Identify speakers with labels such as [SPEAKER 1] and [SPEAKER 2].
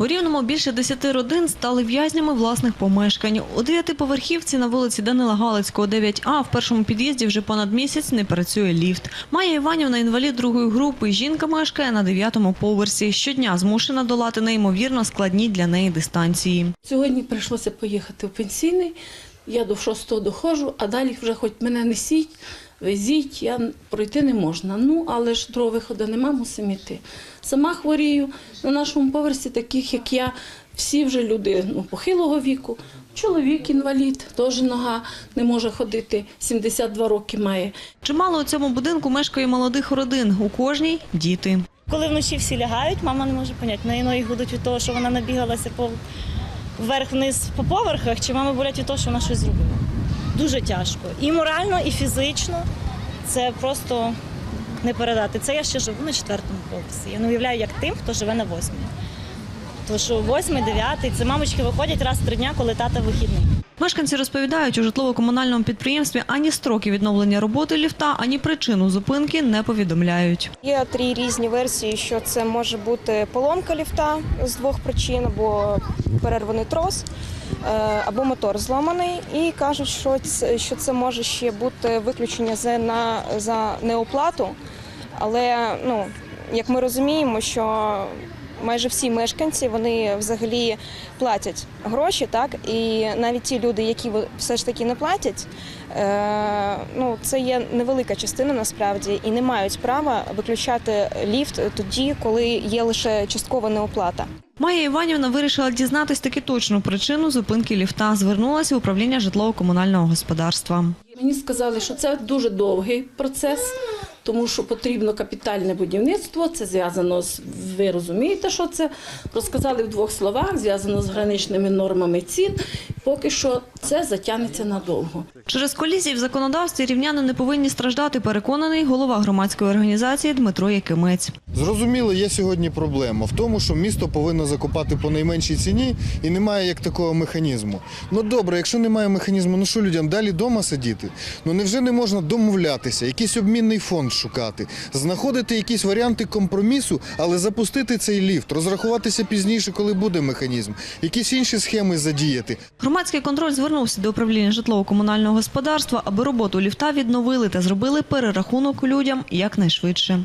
[SPEAKER 1] У Рівному більше десяти родин стали в'язнями власних помешкань. У дев'ятиповерхівці на вулиці Данила Галицького, 9А, в першому під'їзді вже понад місяць не працює ліфт. Майя Іванівна інвалід другої групи. Жінка мешкає на дев'ятому поверсі. Щодня змушена долати неймовірно складні для неї дистанції.
[SPEAKER 2] Сьогодні прийшлося поїхати в пенсійний. Я до шостого доходжу, а далі вже хоч мене несіть, везіть, я пройти не можна. Ну, але ж другого виходу нема, мусимо йти. Сама хворію. На нашому поверсі, таких як я, всі вже люди ну, похилого віку. Чоловік інвалід, теж нога не може ходити, 72 роки має.
[SPEAKER 1] Чимало у цьому будинку мешкає молодих родин. У кожній діти.
[SPEAKER 3] Коли вночі всі лягають, мама не може поняти, неї ноги гудуть від того, що вона набігалася по вверх-вниз по поверхах, чи мами болять від того, що вона щось зробила. Дуже тяжко. І морально, і фізично. Це просто не передати. Це я ще живу на четвертому поверсі. Я не уявляю, як тим, хто живе на восьмій. Тому що восьмий, дев'ятий, це мамочки виходять раз в три дня, коли тата вихідний.
[SPEAKER 1] Мешканці розповідають, у житлово-комунальному підприємстві ані строки відновлення роботи ліфта, ані причину зупинки не повідомляють.
[SPEAKER 4] Є три різні версії, що це може бути поломка ліфта з двох причин, або перерваний трос, е, або мотор зламаний. І кажуть, що це, що це може ще бути виключення за, на, за неоплату. Але ну, як ми розуміємо, що майже всі мешканці вони взагалі платять гроші, так і навіть ті люди, які все ж таки не платять, е, ну це є невелика частина насправді, і не мають права виключати ліфт тоді, коли є лише часткова неоплата.
[SPEAKER 1] Майя Іванівна вирішила дізнатись таки точну причину зупинки ліфта. Звернулася в управління житлово-комунального господарства.
[SPEAKER 2] Мені сказали, що це дуже довгий процес, тому що потрібно капітальне будівництво. Це зв'язано з ви розумієте, що це розказали в двох словах, зв'язано з граничними нормами цін. Поки що це затягнеться надовго.
[SPEAKER 1] Через колізії в законодавстві рівняни не повинні страждати, переконаний голова громадської організації Дмитро Якимець.
[SPEAKER 5] Зрозуміло, є сьогодні проблема в тому, що місто повинно закупати по найменшій ціні і немає як такого механізму. Ну добре, якщо немає механізму, ну що людям далі вдома сидіти? Ну невже не можна домовлятися, якийсь обмінний фонд шукати, знаходити якісь варіанти компромісу, але запустити цей ліфт, розрахуватися пізніше, коли буде механізм, якісь інші схеми задіяти.
[SPEAKER 1] Громадський контроль звернувся до управління житлово-комунального господарства, аби роботу ліфта відновили та зробили перерахунок людям якнайшвидше.